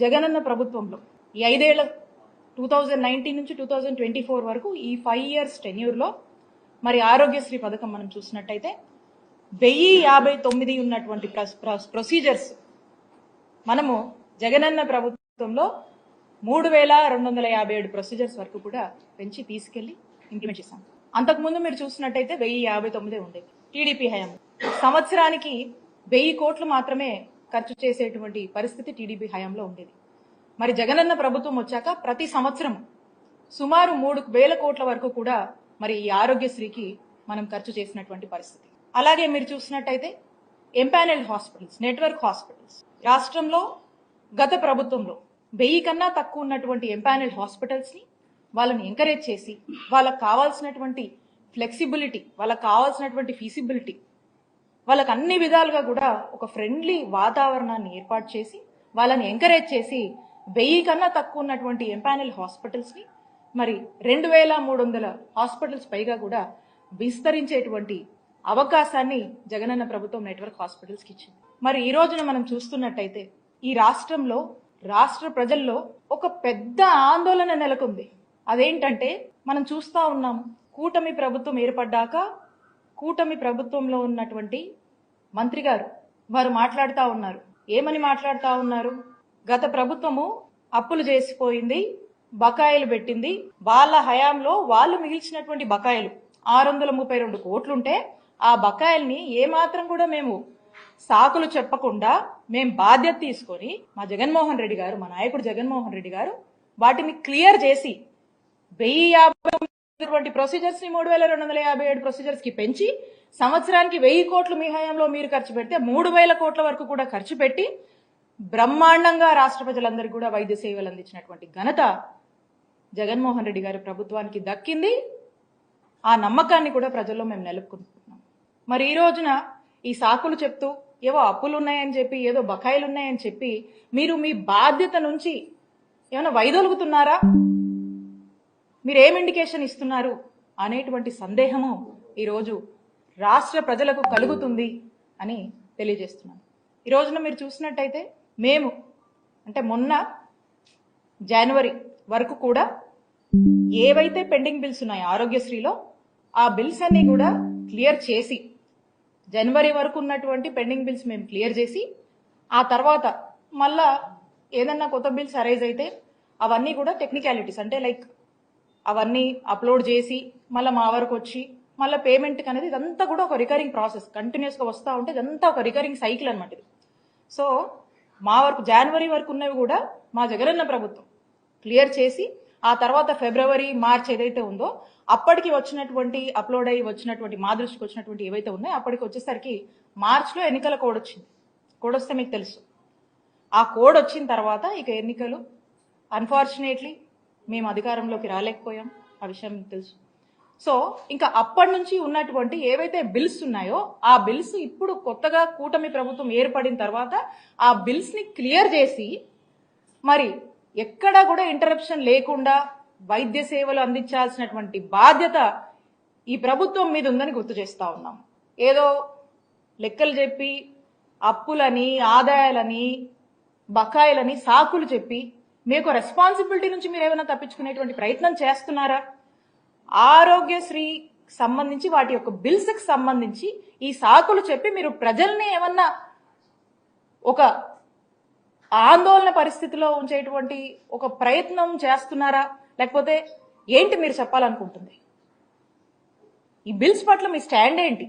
జగనన్న ప్రభుత్వంలో ఈ ఐదేళ్ళ టూ థౌజండ్ నైన్టీన్ నుంచి టూ థౌజండ్ ట్వంటీ ఫోర్ వరకు ఈ ఫైవ్ ఇయర్స్ టెన్యూర్లో మరి ఆరోగ్యశ్రీ పథకం మనం చూసినట్టయితే వెయ్యి యాభై తొమ్మిది ఉన్నటువంటి ప్రొసీజర్స్ మనము జగనన్న ప్రభుత్వంలో మూడు వేల రెండు వందల యాభై ఏడు ప్రొసీజర్స్ వరకు కూడా పెంచి తీసుకెళ్ళి ఇంప్లిమెంట్ చేశాం. అంతకుముందు మీరు చూసినట్టయితే వెయ్యి యాభై తొమ్మిదే ఉండేది. టీడీపీ హయాం. సంవత్సరానికి వెయ్యి కోట్లు మాత్రమే ఖర్చు చేసేటువంటి పరిస్థితి టీడీపీ హయాంలో ఉండేది. మరి జగనన్న ప్రభుత్వం వచ్చాక ప్రతి సంవత్సరం సుమారు మూడు వేల కోట్ల వరకు కూడా మరి ఈ ఆరోగ్యశ్రీకి మనం ఖర్చు చేసినటువంటి పరిస్థితి. అలాగే మీరు చూసినట్టయితే ఎంపానల్డ్ హాస్పిటల్స్ నెట్వర్క్ హాస్పిటల్స్. రాష్ట్రంలో గత ప్రభుత్వంలో వెయ్యి కన్నా తక్కువ ఉన్నటువంటి ఎంపానల్డ్ హాస్పిటల్స్ని వాళ్ళని ఎంకరేజ్ చేసి వాళ్ళకి కావాల్సినటువంటి ఫ్లెక్సిబిలిటీ వాళ్ళకి కావాల్సినటువంటి ఫీసిబిలిటీ వాళ్ళకి అన్ని విధాలుగా కూడా ఒక ఫ్రెండ్లీ వాతావరణాన్ని ఏర్పాటు చేసి వాళ్ళని ఎంకరేజ్ చేసి వెయ్యి కన్నా తక్కువ ఉన్నటువంటి ఎంపానల్ హాస్పిటల్స్ని మరి రెండు వేల మూడు వందల హాస్పిటల్స్ పైగా కూడా విస్తరించేటువంటి అవకాశాన్ని జగనన్న ప్రభుత్వం నెట్వర్క్ హాస్పిటల్స్కి ఇచ్చింది. మరి ఈ రోజున మనం చూస్తున్నట్టయితే ఈ రాష్ట్రంలో రాష్ట్ర ప్రజల్లో ఒక పెద్ద ఆందోళన నెలకొంది. అదేంటంటే మనం చూస్తా ఉన్నాం కూటమి ప్రభుత్వం ఏర్పడ్డాక కూటమి ప్రభుత్వంలో ఉన్నటువంటి మంత్రి గారు వారు మాట్లాడుతూ ఉన్నారు. ఏమని మాట్లాడుతూ ఉన్నారు? గత ప్రభుత్వము అప్పులు చేసిపోయింది బకాయిలు పెట్టింది. వాళ్ళ హయాంలో వాళ్ళు మిగిల్చినటువంటి బకాయిలు ఆరు వందల ముప్పై రెండు కోట్లుంటే ఆ బకాయిల్ని ఏమాత్రం కూడా మేము సాకులు చెప్పకుండా మేము బాధ్యత తీసుకొని మా జగన్మోహన్ రెడ్డి గారు మా నాయకుడు జగన్మోహన్ రెడ్డి గారు వాటిని క్లియర్ చేసి వెయ్యి యాభై ప్రొసీజర్స్ని మూడు వేల రెండు వందల యాభై ఏడు ప్రొసీజర్స్కి పెంచి సంవత్సరానికి వెయ్యి కోట్లు మీ హయాంలో మీరు ఖర్చు పెడితే మూడు వేల కోట్ల వరకు కూడా ఖర్చు పెట్టి బ్రహ్మాండంగా రాష్ట్ర ప్రజలందరికీ కూడా వైద్య సేవలు అందించినటువంటి ఘనత జగన్మోహన్ రెడ్డి గారి ప్రభుత్వానికి దక్కింది. ఆ నమ్మకాన్ని కూడా ప్రజల్లో మేము నెలకొంటున్నాం. మరి ఈ రోజున ఈ సాకులు చెప్తూ ఏవో అప్పులు ఉన్నాయని చెప్పి ఏదో బకాయిలు ఉన్నాయని చెప్పి మీరు మీ బాధ్యత నుంచి ఏమైనా వైదొలుగుతున్నారా? మీరు ఏం ఇండికేషన్ ఇస్తున్నారు అనేటువంటి సందేహము ఈరోజు రాష్ట్ర ప్రజలకు కలుగుతుంది అని తెలియజేస్తున్నాను. ఈ రోజున మీరు చూసినట్టయితే మేము అంటే మొన్న జనవరి వరకు కూడా ఏవైతే పెండింగ్ బిల్స్ ఉన్నాయో ఆరోగ్యశ్రీలో ఆ బిల్స్ అన్ని కూడా క్లియర్ చేసి జనవరి వరకు ఉన్నటువంటి పెండింగ్ బిల్స్ మేము క్లియర్ చేసి ఆ తర్వాత మళ్ళా ఏదన్నా కొత్త బిల్స్ అరైజ్ అయితే అవన్నీ కూడా టెక్నికాలిటీస్ అంటే లైక్ అవన్నీ అప్లోడ్ చేసి మళ్ళీ మా వరకు వచ్చి మళ్ళీ పేమెంట్ అనేది ఇదంతా కూడా ఒక రికరింగ్ ప్రాసెస్ కంటిన్యూస్గా వస్తూ ఉంటే ఇదంతా ఒక రికరింగ్ సైకిల్ అనమాట ఇది. సో మా వరకు జనవరి వరకు ఉన్నవి కూడా మా జగనన్న ప్రభుత్వం క్లియర్ చేసి ఆ తర్వాత ఫిబ్రవరి మార్చ్ ఏదైతే ఉందో అప్పటికి వచ్చినటువంటి అప్లోడ్ అయ్యి వచ్చినటువంటి మా దృష్టికి వచ్చినటువంటి ఏవైతే ఉన్నాయో అప్పటికి వచ్చేసరికి మార్చ్లో ఎన్నికల కోడ్ వచ్చింది. కోడ్ వస్తే మీకు తెలుసు. ఆ కోడ్ వచ్చిన తర్వాత ఇక ఎన్నికలు అన్ఫార్చునేట్లీ మేము అధికారంలోకి రాలేకపోయాం. ఆ విషయం మీకు తెలుసు. సో ఇంకా అప్పటి నుంచి ఉన్నటువంటి ఏవైతే బిల్స్ ఉన్నాయో ఆ బిల్స్ ఇప్పుడు కొత్తగా కూటమి ప్రభుత్వం ఏర్పడిన తర్వాత ఆ బిల్స్ని క్లియర్ చేసి మరి ఎక్కడా కూడా ఇంటరప్షన్ లేకుండా వైద్య సేవలు అందించాల్సినటువంటి బాధ్యత ఈ ప్రభుత్వం మీద ఉందని గుర్తు చేస్తా ఉన్నాం. ఏదో లెక్కలు చెప్పి అప్పులని ఆదాయాలని బకాయిలని సాకులు చెప్పి మీకు రెస్పాన్సిబిలిటీ నుంచి మీరు ఏమైనా తప్పించుకునేటువంటి ప్రయత్నం చేస్తున్నారా? ఆరోగ్యశ్రీ సంబంధించి వాటి యొక్క బిల్స్కి సంబంధించి ఈ సాకులు చెప్పి మీరు ప్రజల్ని ఏమన్నా ఒక ఆందోళన పరిస్థితిలో ఉంచేటువంటి ఒక ప్రయత్నం చేస్తున్నారా? లేకపోతే ఏంటి మీరు చెప్పాలనుకుంటుంది? ఈ బిల్స్ పట్ల మీ స్టాండ్ ఏంటి?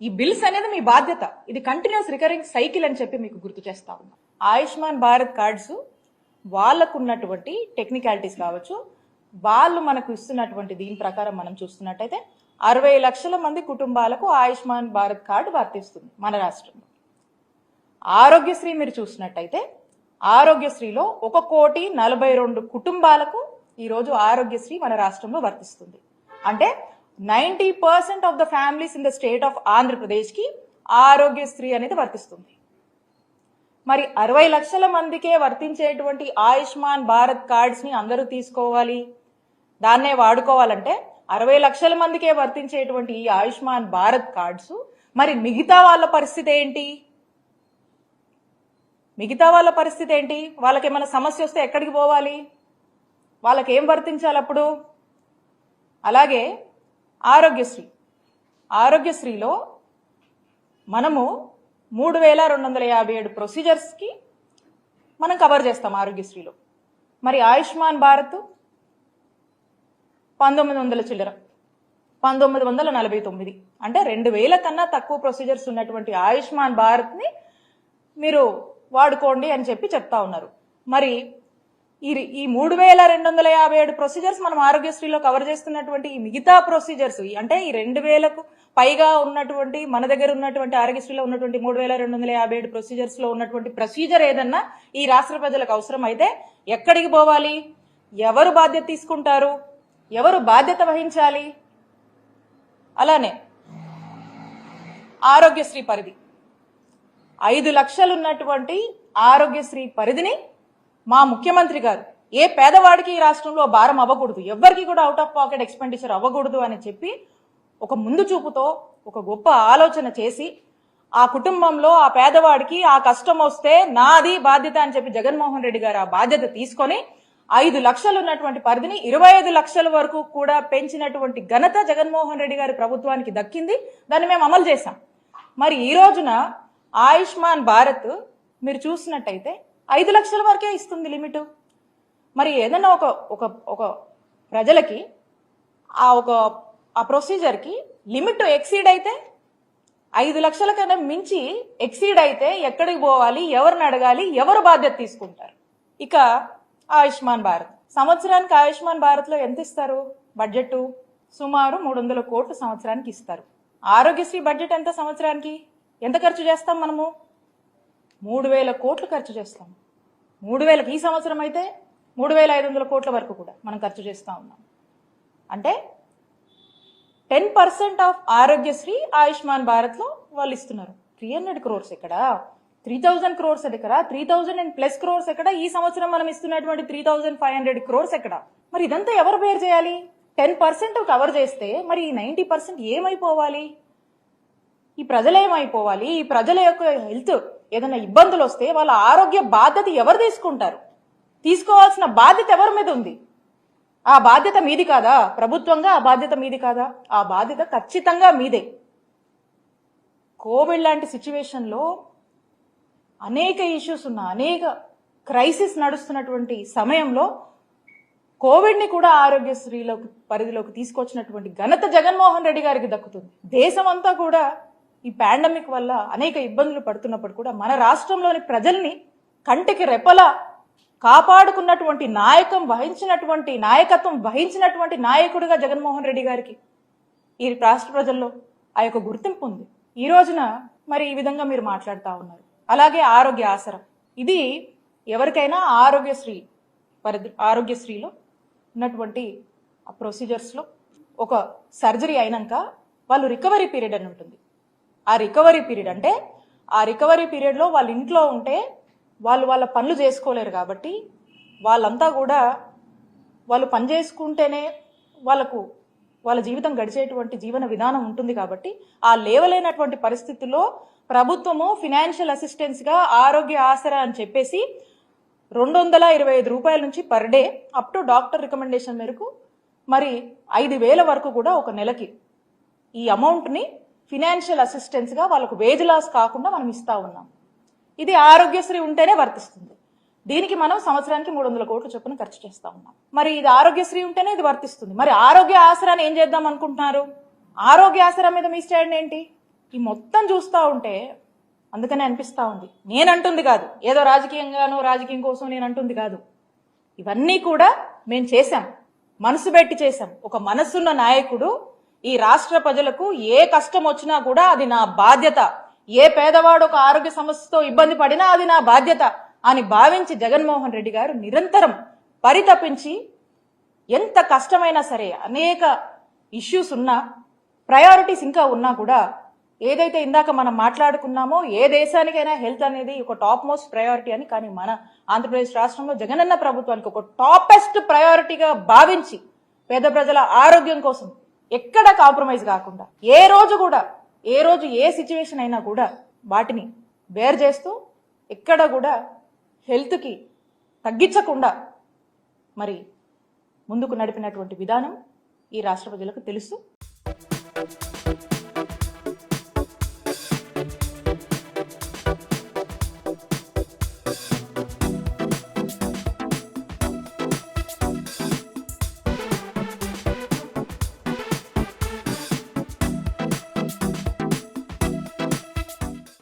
ఈ బిల్స్ అనేది మీ బాధ్యత. ఇది కంటిన్యూస్ రికరింగ్ సైకిల్ అని చెప్పి మీకు గుర్తు చేస్తా ఉన్నా. ఆయుష్మాన్ భారత్ కార్డ్స్ వాళ్ళకు ఉన్నటువంటి టెక్నికాలిటీస్ కావచ్చు వాళ్ళు మనకు ఇస్తున్నటువంటి దీని ప్రకారం మనం చూస్తున్నట్టయితే అరవై లక్షల మంది కుటుంబాలకు ఆయుష్మాన్ భారత్ కార్డు వర్తిస్తుంది మన రాష్ట్రంలో. ఆరోగ్యశ్రీ మీరు చూసినట్టయితే ఆరోగ్యశ్రీలో ఒక కోటి నలభై రెండు కుటుంబాలకు ఈరోజు ఆరోగ్యశ్రీ మన రాష్ట్రంలో వర్తిస్తుంది. అంటే ninety percent of the families in the state of ఆంధ్రప్రదేశ్కి ఆరోగ్యశ్రీ అనేది వర్తిస్తుంది. మరి అరవై లక్షల మందికే వర్తించేటువంటి ఆయుష్మాన్ భారత్ కార్డ్స్ని అందరూ తీసుకోవాలి. దాన్నే వాడుకోవాలంటే అరవై లక్షల మందికే వర్తించేటువంటి ఈ ఆయుష్మాన్ భారత్ కార్డ్స్ మరి మిగతా వాళ్ళ పరిస్థితి ఏంటి? మిగతా వాళ్ళ పరిస్థితి ఏంటి? వాళ్ళకి ఏమైనా సమస్య వస్తే ఎక్కడికి పోవాలి? వాళ్ళకి ఏం వర్తించాలి అప్పుడు? అలాగే ఆరోగ్యశ్రీ. ఆరోగ్యశ్రీలో మనము మూడు వేల రెండు వందల యాభై ఏడు ప్రొసీజర్స్కి మనం కవర్ చేస్తాం ఆరోగ్యశ్రీలో. మరి ఆయుష్మాన్ భారత్ పంతొమ్మిది వందల చిల్లర పంతొమ్మిది వందల నలభై తొమ్మిది. అంటే రెండు వేల కన్నా తక్కువ ప్రొసీజర్స్ ఉన్నటువంటి ఆయుష్మాన్ భారత్ని మీరు వాడుకోండి అని చెప్పి చెప్తా ఉన్నారు. మరి ఈ ఈ మూడు వేల రెండు వందల యాభై ఏడు ప్రొసీజర్స్ మనం ఆరోగ్యశ్రీలో కవర్ చేస్తున్నటువంటి ఈ మిగతా ప్రొసీజర్స్ అంటే ఈ రెండు వేలకు పైగా ఉన్నటువంటి మన దగ్గర ఉన్నటువంటి ఆరోగ్యశ్రీలో ఉన్నటువంటి మూడు వేల రెండు వందల యాభై ఏడు ప్రొసీజర్స్లో ఉన్నటువంటి ప్రొసీజర్ ఏదన్నా ఈ రాష్ట్ర ప్రజలకు అవసరం అయితే ఎక్కడికి పోవాలి? ఎవరు బాధ్యత తీసుకుంటారు? ఎవరు బాధ్యత వహించాలి? అలానే ఆరోగ్యశ్రీ పరిధి. ఐదు లక్షలు ఉన్నటువంటి ఆరోగ్యశ్రీ పరిధిని మా ముఖ్యమంత్రి గారు ఏ పేదవాడికి ఈ రాష్ట్రంలో భారం అవ్వకూడదు ఎవ్వరికి కూడా అవుట్ ఆఫ్ పాకెట్ ఎక్స్పెండిచర్ అవ్వకూడదు అని చెప్పి ఒక ముందు చూపుతో ఒక గొప్ప ఆలోచన చేసి ఆ కుటుంబంలో ఆ పేదవాడికి ఆ కష్టం వస్తే నాది బాధ్యత అని చెప్పి జగన్మోహన్ రెడ్డి గారు ఆ బాధ్యత తీసుకొని ఐదు లక్షలు ఉన్నటువంటి పరిధిని ఇరవై ఐదు లక్షల వరకు కూడా పెంచినటువంటి ఘనత జగన్మోహన్ రెడ్డి గారి ప్రభుత్వానికి దక్కింది దాన్ని మేము అమలు చేశాం. మరి ఈ రోజున ఆయుష్మాన్ భారత్ మీరు చూసినట్టయితే ఐదు లక్షల వరకే ఇస్తుంది లిమిట్. మరి ఏదైనా ఒక ఒక ఒక ప్రజలకి ఆ ఒక ఆ ప్రొసీజర్కి లిమిట్ ఎక్సీడ్ అయితే ఐదు లక్షల కన్నా మించి ఎక్సీడ్ అయితే ఎక్కడికి పోవాలి ఎవరిని అడగాలి ఎవరు బాధ్యత తీసుకుంటారు? ఇక ఆయుష్మాన్ భారత్. సంవత్సరానికి ఆయుష్మాన్ భారత్లో ఎంత ఇస్తారు? బడ్జెట్ సుమారు మూడు వందల కోట్లు సంవత్సరానికి ఇస్తారు. ఆరోగ్యశ్రీ బడ్జెట్ ఎంత సంవత్సరానికి? ఎంత ఖర్చు చేస్తాం మనము? మూడు వేల కోట్లు ఖర్చు చేస్తాం. మూడు వేలకు ఈ సంవత్సరం అయితే మూడు వేల ఐదు వందల కోట్ల వరకు కూడా మనం ఖర్చు చేస్తూ ఉన్నాం. అంటే ten percent of Aarogyasri Ayushman భారత్లో వాళ్ళు ఇస్తున్నారు. త్రీ హండ్రెడ్ క్రోర్స్ ఇక్కడ త్రీ థౌజండ్ క్రోర్స్ ఎక్కడ? Three thousand and plus crores ఎక్కడ? ఈ సంవత్సరం మనం ఇస్తున్నటువంటి three thousand five hundred crores ఎక్కడ? మరి ఇదంతా ఎవరు బేర్ చేయాలి? టెన్ పర్సెంట్ కవర్ చేస్తే మరి ఈ నైంటీ పర్సెంట్ ఏమైపోవాలి? ఈ ప్రజలు ఏమైపోవాలి ఈ ప్రజల యొక్క హెల్త్ ఏదైనా ఇబ్బందులు వస్తే వాళ్ళ ఆరోగ్య బాధ్యత ఎవరు తీసుకుంటారు? తీసుకోవాల్సిన బాధ్యత ఎవరి మీద ఉంది? ఆ బాధ్యత మీది కాదా? ప్రభుత్వంగా ఆ బాధ్యత మీది కాదా? ఆ బాధ్యత ఖచ్చితంగా మీదే. కోవిడ్ లాంటి సిచ్యువేషన్లో అనేక ఇష్యూస్ ఉన్న అనేక క్రైసిస్ నడుస్తున్నటువంటి సమయంలో కోవిడ్ని కూడా ఆరోగ్యశ్రీలోకి పరిధిలోకి తీసుకొచ్చినటువంటి ఘనత జగన్మోహన్ రెడ్డి గారికి దక్కుతుంది. దేశమంతా కూడా ఈ పాండమిక్ వల్ల అనేక ఇబ్బందులు పడుతున్నప్పుడు కూడా మన రాష్ట్రంలోని ప్రజల్ని కంటికి రెపల కాపాడుకున్నటువంటి నాయకం వహించినటువంటి నాయకత్వం వహించినటువంటి నాయకుడిగా జగన్మోహన్ రెడ్డి గారికి ఈ రాష్ట్ర ప్రజల్లో ఆ యొక్క గుర్తింపు ఉంది. ఈ రోజున మరి ఈ విధంగా మీరు మాట్లాడుతూ ఉన్నారు. అలాగే ఆరోగ్య ఆసరా. ఇది ఎవరికైనా ఆరోగ్యశ్రీ పరిధి ఆరోగ్యశ్రీలో ఉన్నటువంటి ప్రొసీజర్స్లో ఒక సర్జరీ అయినాక వాళ్ళు రికవరీ పీరియడ్ అని ఉంటుంది. ఆ రికవరీ పీరియడ్ అంటే ఆ రికవరీ పీరియడ్లో వాళ్ళ ఇంట్లో ఉంటే వాళ్ళు వాళ్ళ పనులు చేసుకోలేరు కాబట్టి వాళ్ళంతా కూడా వాళ్ళు పని చేసుకుంటేనే వాళ్ళకు వాళ్ళ జీవితం గడిచేటువంటి జీవన విధానం ఉంటుంది కాబట్టి ఆ లేవలేనటువంటి పరిస్థితుల్లో ప్రభుత్వము ఫినాన్షియల్ అసిస్టెన్స్గా ఆరోగ్య ఆసరా అని చెప్పేసి రెండు వందల ఇరవై ఐదు రూపాయల నుంచి per day up to doctor recommendation మేరకు మరి ఐదు వేల వరకు కూడా ఒక నెలకి ఈ అమౌంట్ని ఫినాన్షియల్ అసిస్టెన్స్గా వాళ్ళకు వేజ్ లాస్ కాకుండా మనం ఇస్తా ఉన్నాం. ఇది ఆరోగ్యశ్రీ ఉంటేనే వర్తిస్తుంది. దీనికి మనం సంవత్సరానికి మూడు వందల కోట్ల చొప్పున ఖర్చు చేస్తా ఉన్నాం. మరి ఇది ఆరోగ్యశ్రీ ఉంటేనే ఇది వర్తిస్తుంది. మరి ఆరోగ్య ఆసరాన్ని ఏం చేద్దాం అనుకుంటున్నారు? ఆరోగ్య ఆసరా మీద మీ స్టాండ్ ఏంటి? ఈ మొత్తం చూస్తూ ఉంటే అందుకనే అనిపిస్తూ ఉంది. నేనంటుంది కాదు. ఏదో రాజకీయంగానో రాజకీయం కోసం నేను అంటుంది కాదు. ఇవన్నీ కూడా మేము చేశాం. మనసు పెట్టి చేశాం. ఒక మనసున్న నాయకుడు ఈ రాష్ట్ర ప్రజలకు ఏ కష్టం వచ్చినా కూడా అది నా బాధ్యత. ఏ పేదవాడు ఒక ఆరోగ్య సమస్యతో ఇబ్బంది పడినా అది నా బాధ్యత అని భావించి జగన్మోహన్ రెడ్డి గారు నిరంతరం పరితపించి ఎంత కష్టమైనా సరే అనేక ఇష్యూస్ ఉన్నా ప్రయారిటీస్ ఇంకా ఉన్నా కూడా ఏదైతే ఇందాక మనం మాట్లాడుకున్నామో ఏ దేశానికైనా హెల్త్ అనేది ఒక టాప్ మోస్ట్ ప్రయారిటీ అని కానీ మన ఆంధ్రప్రదేశ్ రాష్ట్రంలో జగనన్న ప్రభుత్వానికి ఒక టాపెస్ట్ ప్రయారిటీగా భావించి పేద ప్రజల ఆరోగ్యం కోసం ఎక్కడ కాంప్రమైజ్ కాకుండా ఏ రోజు కూడా ఏ రోజు ఏ సిచ్యువేషన్ అయినా కూడా వాటిని బేర్ చేస్తూ ఎక్కడ కూడా హెల్త్కి తగ్గించకుండా మరి ముందుకు నడిపినటువంటి విధానం ఈ రాష్ట్ర ప్రజలకు తెలుసు.